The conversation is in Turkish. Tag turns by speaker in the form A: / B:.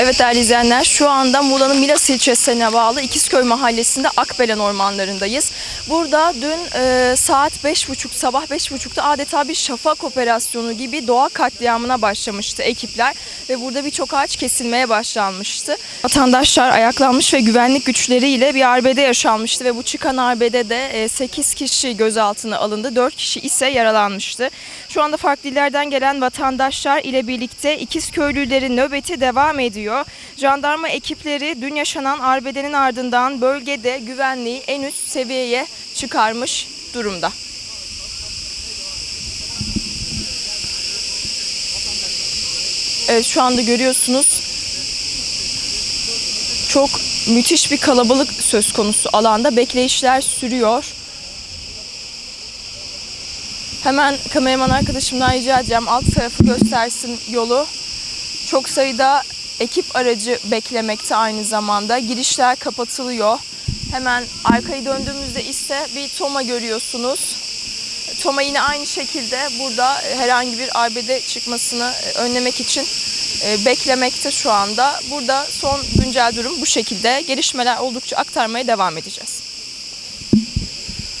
A: Evet değerli izleyenler şu anda Muğla'nın Milas ilçesine bağlı İkizköy mahallesinde Akbelen ormanlarındayız. Burada dün e, saat 5.30 sabah 5.30'da adeta bir şafak operasyonu gibi doğa katliamına başlamıştı ekipler ve burada birçok ağaç kesilmeye başlanmıştı. Vatandaşlar ayaklanmış ve güvenlik güçleriyle bir arbede yaşanmıştı ve bu çıkan arbedede e, 8 kişi gözaltına alındı, 4 kişi ise yaralanmıştı. Şu anda farklı illerden gelen vatandaşlar ile birlikte İkizköylülerin nöbeti devam ediyor. Jandarma ekipleri dün yaşanan arbedenin ardından bölgede güvenliği en üst seviyeye çıkarmış durumda. Evet şu anda görüyorsunuz çok müthiş bir kalabalık söz konusu alanda bekleyişler sürüyor. Hemen kameraman arkadaşımdan rica edeceğim alt tarafı göstersin yolu. Çok sayıda ekip aracı beklemekte aynı zamanda. Girişler kapatılıyor. Hemen arkayı döndüğümüzde ise bir Toma görüyorsunuz. Toma yine aynı şekilde burada herhangi bir arbede çıkmasını önlemek için e, beklemekte şu anda. Burada son güncel durum bu şekilde. Gelişmeler oldukça aktarmaya devam edeceğiz.